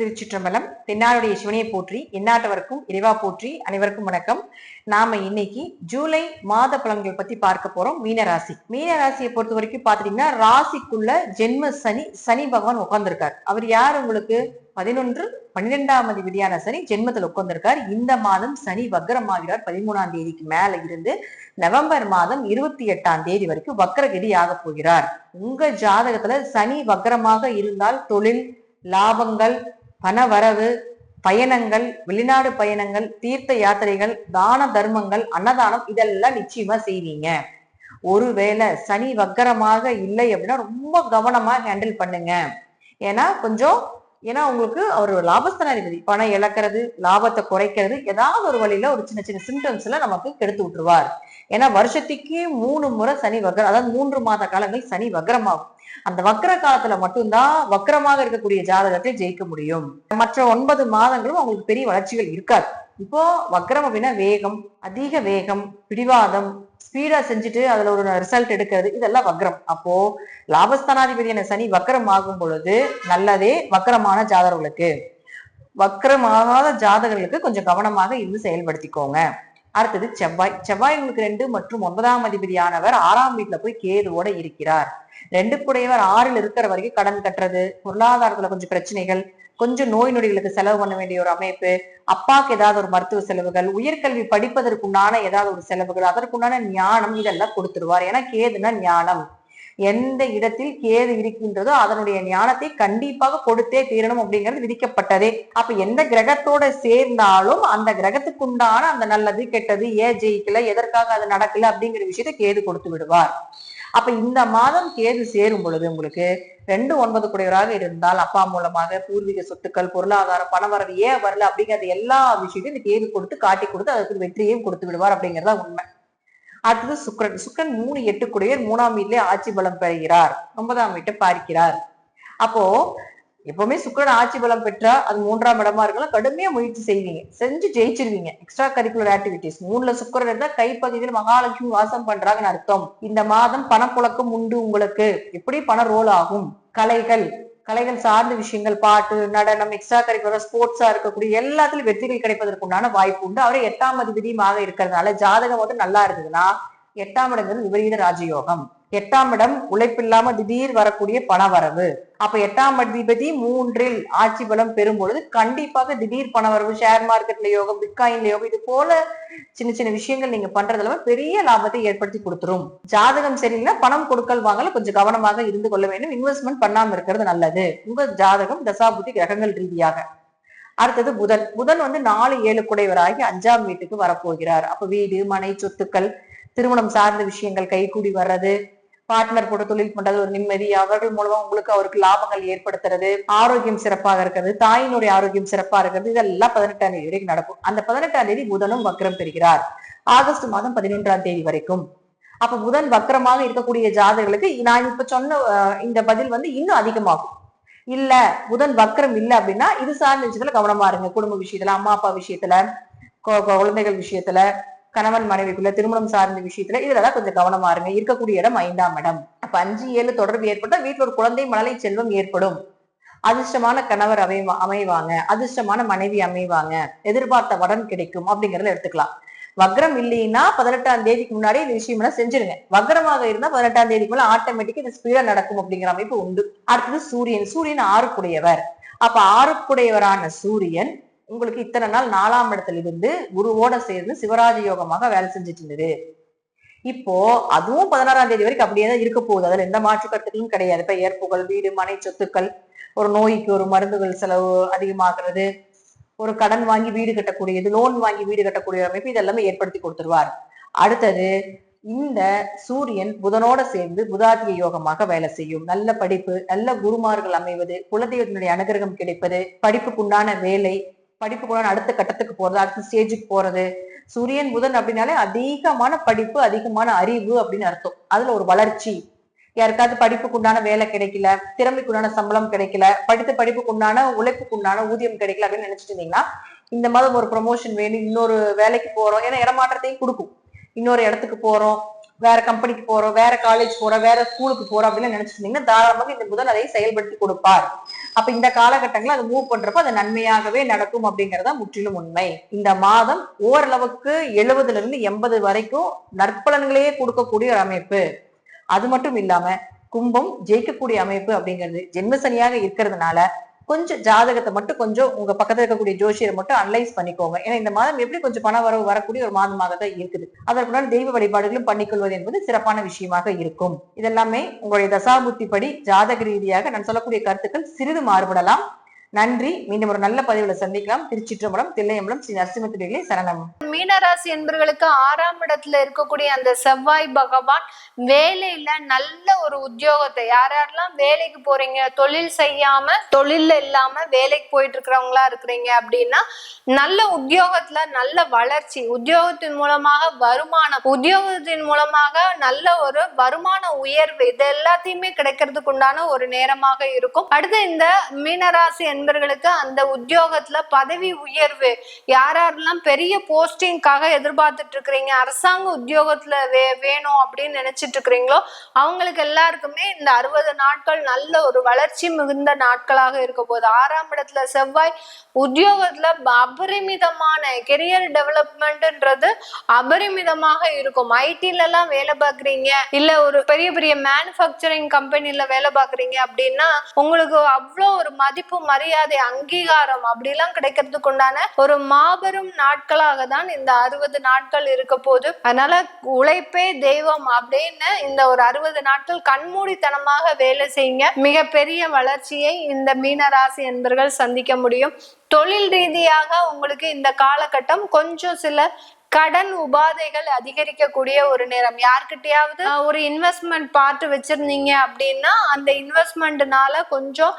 திருச்சிற்றம்பலம் தென்னாடுடைய சிவனையை போற்றி எந்நாட்டவருக்கும் இறைவா போற்றி அனைவருக்கும் வணக்கம். நாம இன்னைக்கு ஜூலை மாத பலன்கள் பத்தி பார்க்க போறோம். மீனராசி. மீனராசியை பொறுத்த வரைக்கும் பாத்துட்டீங்கன்னா ராசிக்குள்ள ஜென்ம சனி சனி பகவான் உட்கார்ந்திருக்கார் அவர் யார் உங்களுக்கு? பதினொன்று பன்னிரெண்டாம் விதியான சனி ஜென்மத்தில் உட்கார்ந்திருக்கார் இந்த மாதம் சனி வக்கரமாகிறார் பதிமூணாம் தேதிக்கு மேல இருந்து நவம்பர் மாதம் இருபத்தி எட்டாம் தேதி வரைக்கும் வக்கரகதி ஆக போகிறார். உங்க ஜாதகத்துல சனி வக்கரமாக இருந்தால் தொழில் லாபங்கள் பணவரவு பயணங்கள் வெளிநாடு பயணங்கள் தீர்த்த யாத்திரைகள் தான தர்மங்கள் அன்னதானம் இதெல்லாம் நிச்சயமா செய்வீங்க. ஒருவேளை சனி வக்கரமாக இல்லை அப்படின்னா ரொம்ப கவனமா ஹேண்டில் பண்ணுங்க. ஏன்னா கொஞ்சம் ஏன்னா உங்களுக்கு அவர் லாபஸ்தானாதிபதி. பணம் இழக்கிறது லாபத்தை குறைக்கிறது ஏதாவது ஒரு வழியில ஒரு சின்ன சின்ன சிம்டம்ஸ்ல நமக்கு கெடுத்து விட்டுருவார். ஏன்னா வருஷத்துக்கு மூணு முறை சனி வக்ரம் அதாவது மூன்று மாத காலங்கள் சனி வக்ரமாகும். அந்த வக்ர காலத்துல மட்டும்தான் வக்ரமாக இருக்கக்கூடிய ஜாதகத்தை ஜெயிக்க முடியும். மற்ற ஒன்பது மாதங்களும் அவங்களுக்கு பெரிய வளர்ச்சிகள் இருக்காது. இப்போ வக்ரம் அப்படின்னா வேகம் அதிக வேகம் பிடிவாதம் ஸ்பீடா செஞ்சுட்டு அதுல ஒரு ரிசல்ட் எடுக்கிறது இதெல்லாம் வக்ரம். அப்போ லாபஸ்தானாதிபதியான சனி வக்ரம் ஆகும் பொழுது நல்லதே வக்ரமான ஜாதகர்களுக்கு. வக்ரமாகாத ஜாதகர்களுக்கு கொஞ்சம் கவனமாக இருந்து செயல்படுத்திக்கோங்க. அடுத்தது செவ்வாய். செவ்வாய் உங்களுக்கு ரெண்டு மற்றும் ஒன்பதாம் அதிபதியானவர் ஆறாம் வீட்டுல போய் கேதுவோட இருக்கிறார். ரெண்டு குடையவர் ஆறில் இருக்கிற வரைக்கும் கடன் கட்டுறது பொருளாதாரத்துல கொஞ்சம் பிரச்சனைகள் கொஞ்சம் நோய் நொடிகளுக்கு செலவு பண்ண வேண்டிய ஒரு அமைப்பு அப்பாக்கு ஏதாவது ஒரு மருத்துவ செலவுகள் உயர்கல்வி படிப்பதற்குண்டான ஏதாவது ஒரு செலவுகள் அதற்குண்டான ஞானம் இதெல்லாம் கொடுத்துருவார். ஏன்னா கேதுனா ஞானம். எந்த இடத்தில் கேது இருக்கின்றதோ அதனுடைய ஞானத்தை கண்டிப்பாக கொடுத்தே தீரணும் அப்படிங்கிறது விதிக்கப்பட்டதே. அப்ப எந்த கிரகத்தோட சேர்ந்தாலும் அந்த கிரகத்துக்குண்டான அந்த நல்லது கெட்டது ஏன் ஜெயிக்கல எதற்காக அது நடக்கல அப்படிங்கிற விஷயத்த கேது கொடுத்து விடுவார். அப்ப இந்த மாதம் கேது சேரும் பொழுது உங்களுக்கு ரெண்டு ஒன்பது குடையவராக இருந்தால் அப்பா மூலமாக பூர்வீக சொத்துக்கள் பொருளாதாரம் பணவரவு ஏன் வரல அப்படிங்கிறது எல்லா விஷயத்தையும் இந்த கேது கொடுத்து காட்டி கொடுத்து அதுக்கு வெற்றியையும் கொடுத்து விடுவார் அப்படிங்கிறதா உண்மை. அடுத்தது சுக்கரன். சுக்கரன் மூணு எட்டு குடையர் மூணாம் வீட்டிலே ஆட்சி பலம் பெறுகிறார். ஒன்பதாம் வீட்டை பார்க்கிறார். அப்போ எப்பவுமே சுக்கரன் ஆட்சி பலம் பெற்றா அது மூன்றாம் இடமா இருக்கலாம். கடுமையா முயற்சி செய்வீங்க. செஞ்சு ஜெயிச்சிருவீங்க. எக்ஸ்ட்ரா கரிக்குலர் ஆக்டிவிட்டிஸ் மூணுல சுக்கரன் இருந்தா கைப்பகுதியில் மகாலட்சுமி வாசம் பண்றாங்கன்னு அர்த்தம். இந்த மாதம் பணப்புழக்கம் உண்டு உங்களுக்கு. எப்படி பணம் ரோல் ஆகும்? கலைகள். கலைகள் சார்ந்த விஷயங்கள் பாட்டு நடனம் எக்ஸ்ட்ரா கரிக்குலர் ஸ்போர்ட்ஸா இருக்கக்கூடிய எல்லாத்துலயும் வெற்றிகள் கிடைப்பதற்கு உண்டான வாய்ப்பு உண்டு. அவரே எட்டாம் அதிபதியுமாக இருக்கிறதுனால ஜாதகம் வந்து நல்லா இருந்ததுன்னா எட்டாம் இடங்கிறது விபரீத ராஜயோகம். எட்டாம் இடம் உழைப்பில்லாம திடீர் வரக்கூடிய பணவரவு. அப்ப எட்டாம் அதிபதி மூன்றில் ஆட்சி பலம் பெறும் பொழுது கண்டிப்பாக திடீர் பணவரவு ஷேர் மார்க்கெட்ல யோகம் பிட்காயின்ல யோகம் இது போல சின்ன சின்ன விஷயங்கள் நீங்க பண்றதுல பெரிய லாபத்தை ஏற்படுத்தி கொடுத்துரும். ஜாதகம் சரியில்லை பணம் கொடுக்கல் வாங்கல கொஞ்சம் கவனமாக இருந்து கொள்ள வேண்டும். இன்வெஸ்ட்மெண்ட் பண்ணாம இருக்கிறது நல்லது. உங்க ஜாதகம் தசாபுத்தி கிரகங்கள் ரீதியாக. அடுத்தது புதன். புதன் வந்து நாலு ஏழு குடைவராகி அஞ்சாம் வீட்டுக்கு வரப்போகிறார். அப்ப வீடு மனை சொத்துக்கள் திருமணம் சார்ந்த விஷயங்கள் கைகூடி வர்றது பார்ட்னர் போட்டு தொழில் பண்றது ஒரு நிம்மதி அவர்கள் மூலமா உங்களுக்கு அவருக்கு லாபங்கள் ஏற்படுத்துறது ஆரோக்கியம் சிறப்பாக இருக்கிறது தாயினுடைய ஆரோக்கியம் சிறப்பா இருக்கிறது இதெல்லாம் பதினெட்டாம் தேதி வரைக்கும் நடக்கும். அந்த பதினெட்டாம் தேதி புதனும் வக்ரம் பெறுகிறார். ஆகஸ்ட் மாதம் பதினொன்றாம் தேதி வரைக்கும். அப்ப புதன் வக்ரமாக இருக்கக்கூடிய ஜாதகர்களுக்கு நான் இப்ப சொன்ன இந்த பதில் வந்து இன்னும் அதிகமாகும். இல்ல புதன் வக்ரம் இல்லை அப்படின்னா இது சார்ந்த விஷயத்துல கவனமா இருங்க. குடும்ப விஷயத்துல அம்மா அப்பா விஷயத்துல குழந்தைகள் விஷயத்துல கணவன் மனைவிக்குள்ள திருமணம் சார்ந்த விஷயத்துல இதுலதான் கொஞ்சம் கவனமா இருங்க. இருக்கக்கூடிய இடம் ஐந்தாம் இடம் அப்ப அஞ்சு ஏழு தொடர்பு ஏற்பட்டால் வீட்டுல ஒரு குழந்தை மழலை செல்வம் ஏற்படும். அதிர்ஷ்டமான கணவர் அமை அமைவாங்க. அதிர்ஷ்டமான மனைவி அமைவாங்க. எதிர்பார்த்த வடன் கிடைக்கும் அப்படிங்கறத எடுத்துக்கலாம். வக்ரம் இல்லைன்னா பதினெட்டாம் தேதிக்கு முன்னாடி இந்த விஷயம் எல்லாம் செஞ்சிருங்க. வக்ரமாக இருந்தா பதினெட்டாம் தேதிக்கு மேல ஆட்டோமேட்டிக்கா இது ஸ்பீடா நடக்கும் அப்படிங்கிற அமைப்பு உண்டு. அடுத்தது சூரியன். சூரியன் ஆறுக்குடையவர். அப்ப ஆறுக்குடையவரான சூரியன் உங்களுக்கு இத்தனை நாள் நாலாம் இடத்துல இருந்து குருவோட சேர்ந்து சிவராஜ யோகமாக வேலை செஞ்சுட்டு இருந்தது. இப்போ அதுவும் பதினாறாம் தேதி வரைக்கும் அப்படியே தான் இருக்க போகுது. அதுல எந்த மாற்று கருத்துக்களும் கிடையாது. இப்போ ஏற்புகள் வீடு மனை சொத்துக்கள் ஒரு நோய்க்கு ஒரு மருந்துகள் செலவு அதிகமாகிறது. ஒரு கடன் வாங்கி வீடு கட்டக்கூடியது லோன் வாங்கி வீடு கட்டக்கூடிய அமைப்பு இதெல்லாமே ஏற்படுத்தி கொடுத்துருவார். அடுத்தது இந்த சூரியன் புதனோட சேர்ந்து புதாதிய யோகமாக வேலை செய்யும். நல்ல படிப்பு நல்ல குருமார்கள் அமைவது குலதெய்வத்தினுடைய அனுகிரகம் கிடைப்பது படிப்புக்குண்டான வேலை படிப்புக்குள்ளான அடுத்த கட்டத்துக்கு போறது அடுத்த ஸ்டேஜுக்கு போறது. சூரியன் புதன் அப்படின்னாலே அதிகமான படிப்பு அதிகமான அறிவு அப்படின்னு அர்த்தம். அதுல ஒரு வளர்ச்சி. யாருக்காவது படிப்புக்கு உண்டான வேலை கிடைக்கல திறமைக்குண்டான சம்பளம் கிடைக்கல படித்த படிப்புக்கு உண்டான உழைப்புக்குண்டான ஊதியம் கிடைக்கல அப்படின்னு நினைச்சிட்டு இருந்தீங்கன்னா இந்த மாதம் ஒரு ப்ரொமோஷன் வேணும் இன்னொரு வேலைக்கு போறோம். ஏன்னா இடமாற்றத்தையும் கொடுக்கும். இன்னொரு இடத்துக்கு போறோம். வேற கம்பெனிக்கு போறோம் வேற காலேஜ் போறோம் வேற ஸ்கூலுக்கு போறோம் அப்படின்னு நினைச்சிருந்தீங்கன்னா தாராளமாக இந்த புதன் அதை செயல்படுத்தி கொடுப்பார். அப்ப இந்த காலகட்டங்களில் அது மூவ் பண்றப்ப அது நன்மையாகவே நடக்கும் அப்படிங்கறத முற்றிலும் உண்மை. இந்த மாதம் ஓரளவுக்கு எழுபதுல இருந்து எண்பது வரைக்கும் நற்பலன்களையே கொடுக்கக்கூடிய ஒரு அமைப்பு. அது மட்டும் இல்லாம கும்பம் ஜெயிக்கக்கூடிய அமைப்பு அப்படிங்கிறது ஜென்மசனியாக இருக்கிறதுனால கொஞ்சம் ஜாதகத்தை மட்டும் கொஞ்சம் உங்க பக்கத்துல இருக்கக்கூடிய ஜோஷியரை மட்டும் அனலைஸ் பண்ணிக்கோங்க. ஏன்னா இந்த மாதம் எப்படி கொஞ்சம் பண வரவு வரக்கூடிய ஒரு மாதமாக தான் இருக்குது. அதற்குனால் தெய்வ வழிபாடுகளும் பண்ணிக்கொள்வது என்பது சிறப்பான விஷயமாக இருக்கும். இதெல்லாமே உங்களுடைய தசாபுத்தி படி ஜாதக ரீதியாக நான் சொல்லக்கூடிய கருத்துக்கள் சிறிது மாறுபடலாம். நன்றி. மீண்டும் ஒரு நல்ல பதிவுல சந்திக்கலாம். திருச்சிற்றம்பலம் தில்லையம்பலம் ஸ்ரீ நரசிம்மத்துறைகளே சரணம். மீனராசி என்பர்களுக்கு ஆறாம் இடத்துல இருக்கக்கூடிய அந்த செவ்வாய் பகவான் வேலையில நல்ல ஒரு உத்தியோகத்தை யார் யாரெல்லாம் வேலைக்கு போறீங்க தொழில் செய்யாம தொழில் இல்லாம வேலைக்கு போயிட்டு இருக்கிறவங்களா இருக்கிறீங்க அப்படின்னா நல்ல உத்தியோகத்துல நல்ல வளர்ச்சி உத்தியோகத்தின் மூலமாக வருமானம் உத்தியோகத்தின் மூலமாக நல்ல ஒரு வருமான உயர்வு இது எல்லாத்தையுமே கிடைக்கிறதுக்கு உண்டான ஒரு நேரமாக இருக்கும். அடுத்து இந்த மீனராசி என்பர்களுக்கு அந்த உத்தியோகத்துல பதவி உயர்வு. யார் யாரெல்லாம் பெரிய போஸ்டிங்காக எதிர்பார்த்துட்டு இருக்கிறீங்க அரசாங்க உத்தியோகத்துல வே வேணும் அப்படின்னு நினைச்சிட்டு இருக்கிறீங்களோ அவங்களுக்கு எல்லாருக்குமே இந்த அறுபது நாட்கள் நல்ல ஒரு வளர்ச்சி மிகுந்த நாட்களாக இருக்க போகுது. ஆறாம் இடத்துல செவ்வாய் உத்தியோகத்துல அபரிமிதமான கெரியர் டெவலப்மெண்ட்ன்றது அபரிமிதமாக இருக்கும். ஐடில எல்லாம் வேலை பார்க்குறீங்க இல்ல ஒரு பெரிய பெரிய மேனுஃபேக்சரிங் கம்பெனில வேலை பார்க்குறீங்க அப்படின்னா உங்களுக்கு அவ்வளோ ஒரு மதிப்பு மரியாதை அங்கீகாரம் அப்படிலாம் கிடைக்கிறதுக்கு உண்டான ஒரு மாபெரும் நாட்களாக தான் இந்த அறுபது நாட்கள் இருக்க போது. அதனால உழைப்பே தெய்வம் அப்படின்னு இந்த ஒரு அறுபது நாட்கள் கண்மூடித்தனமாக வேலை செய்யுங்க. மிகப்பெரிய வளர்ச்சியை இந்த மீனராசி என்பர்கள் சந்திக்க முடியும். தொழில் ரீதியாக உங்களுக்கு இந்த காலகட்டம் கொஞ்சம் சில கடன் உபாதைகள் அதிகரிக்கக்கூடிய ஒரு நேரம். யார்கிட்டயாவது ஒரு இன்வெஸ்ட்மெண்ட் பார்த்து வச்சிருந்தீங்க அப்படின்னா அந்த இன்வெஸ்ட்மெண்ட்னால கொஞ்சம்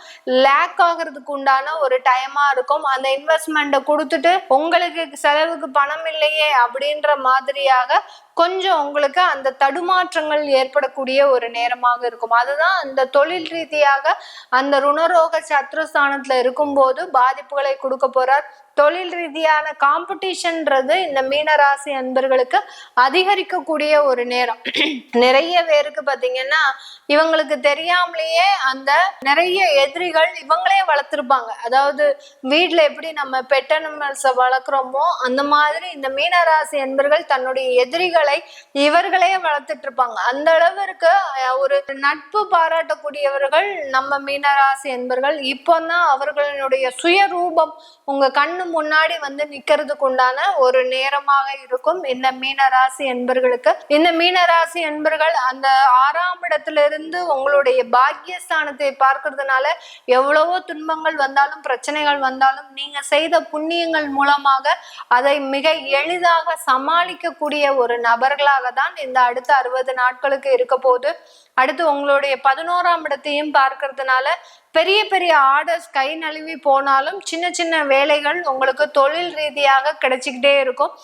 லேக் ஆகுறதுக்கு உண்டான ஒரு டைமா இருக்கும். அந்த இன்வெஸ்ட்மெண்ட்டை கொடுத்துட்டு உங்களுக்கு செலவுக்கு பணம் இல்லையே அப்படின்ற மாதிரியாக கொஞ்சம் உங்களுக்கு அந்த தடுமாற்றங்கள் ஏற்படக்கூடிய ஒரு நேரமாக இருக்கும். அதுதான் அந்த தொழில் ரீதியாக அந்த ருணரோக சத்ருஸ்தானத்துல இருக்கும்போது பாதிப்புகளை கொடுக்க போறார். தொழில் ரீதியான காம்படிஷன்ன்றது இந்த மீனராசி அன்பர்களுக்கு அதிகரிக்கக்கூடிய ஒரு நேரம். நிறைய பேருக்கு பாத்தீங்கன்னா இவங்களுக்கு தெரியாமலேயே அந்த நிறைய எதிரிகள் இவங்களே வளர்த்துருப்பாங்க. அதாவது வீட்டுல எப்படி நம்ம பெட் அனிமல்ஸை வளர்க்குறோமோ அந்த மாதிரி இந்த மீனராசி என்பர்கள் தன்னுடைய எதிரிகளை இவர்களே வளர்த்துட்டு இருப்பாங்க அந்த அளவிற்கு ஒரு நட்பு பாராட்டக்கூடியவர்கள் நம்ம மீனராசி என்பர்கள் இப்போதான் அவர்களுடைய சுயரூபம் உங்க கண்ணு முன்னாடி வந்து நிக்கிறதுக்கு உண்டான ஒரு நேரமாக இருக்கும். இந்த மீனராசி என்பர்களுக்கு இந்த மீனராசி என்பர்கள் அந்த ஆறாம் இடத்துல இருந்து உங்களுடைய பாக்கியஸ்தானத்தை பார்க்கறதுனால எவ்வளவோ துன்பங்கள் வந்தாலும் பிரச்சனைகள் வந்தாலும் நீங்க செய்த புண்ணியங்கள் மூலமாக அதை மிக எளிதாக சமாளிக்கக்கூடிய ஒரு நபர்களாக தான் இந்த அடுத்த அறுபது நாட்களுக்கு இருக்க போது அடுத்து உங்களுடைய பதினோராம் இடத்தையும் பார்க்கறதுனால பெரிய பெரிய ஆர்டர்ஸ் கை நழுவி போனாலும் சின்ன சின்ன வேலைகள் உங்களுக்கு தொழில் ரீதியாக கிடைச்சிக்கிட்டே இருக்கும்.